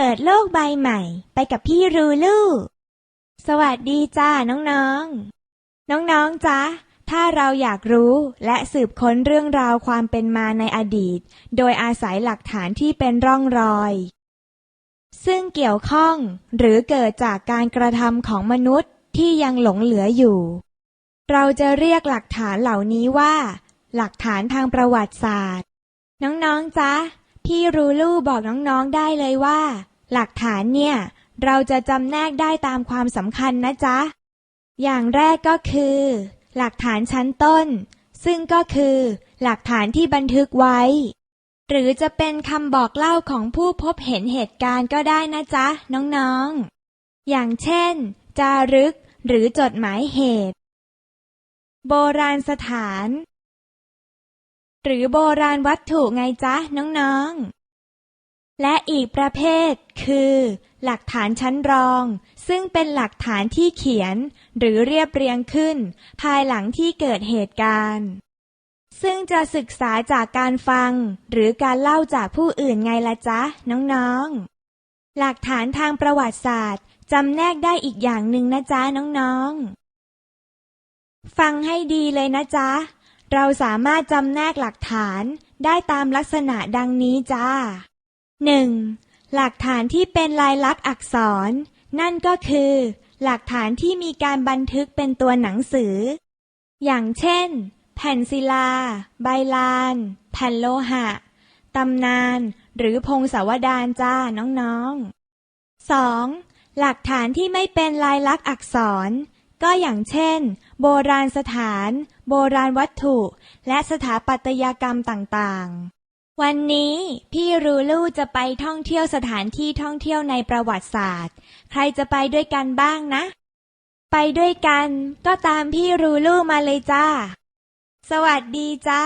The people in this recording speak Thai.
เปิดโลกใบใหม่ ไปกับพี่รูลูสวัสดีจ้าน้องๆ น้องๆจ๊ะถ้าเราอยากรู้และสืบค้นเรื่องราวความเป็นมาในอดีต โดยอาศัยหลักฐานที่เป็นร่องรอย ซึ่งเกี่ยวข้องหรือเกิดจากการกระทำของมนุษย์ที่ยังหลงเหลืออยู่ เราจะเรียกหลักฐานเหล่านี้ว่า หลักฐานทางประวัติศาสตร์ น้องๆจ๊ะ พี่รูลูบอกน้องๆได้เลยว่า หลักฐานเนี่ย เราจะจำแนกได้ตามความสำคัญนะจ๊ะ อย่างแรกก็คือ หลักฐานชั้นต้น ซึ่งก็คือ หลักฐานที่บันทึกไว้ หรือจะเป็นคำบอกเล่าของผู้พบเห็นเหตุการณ์ก็ได้นะจ๊ะ น้องๆ อย่างเช่น จารึก หรือจดหมายเหตุ โบราณสถาน หรือโบราณวัตถุไงจ๊ะ น้องๆ และอีกประเภทคือ หลักฐานชั้นรอง ซึ่งเป็นหลักฐานที่เขียน หรือเรียบเรียงขึ้น ภายหลังที่เกิดเหตุการณ์ ซึ่งจะศึกษาจากการฟัง หรือการเล่าจากผู้อื่นไงละจ๊ะ น้องๆ หลักฐานทางประวัติศาสตร์จำแนกได้อีกอย่างหนึ่งนะจ๊ะ น้องๆ ฟังให้ดีเลยนะจ๊ะ เราสามารถจำแนกหลักฐานได้ตามลักษณะดังนี้จ้า 1. หลักฐานที่เป็นลายลักษณ์อักษร นั่นก็คือ หลักฐานที่มีการบันทึกเป็นตัวหนังสือ อย่างเช่น แผ่นศิลา ใบลาน แผ่นโลหะ ตำนาน หรือพงศาวดารจ้าน้องๆ 2. หลักฐานที่ไม่เป็นลายลักษณ์อักษร ก็อย่างเช่น โบราณสถาน โบราณวัตถุ และสถาปัตยกรรมต่างๆ วันนี้พี่รูลูจะไปท่องเที่ยวสถานที่ท่องเที่ยวในประวัติศาสตร์ ใครจะไปด้วยกันบ้างนะ ไปด้วยกัน ก็ตามพี่รูลูมาเลยจ้า สวัสดีจ้า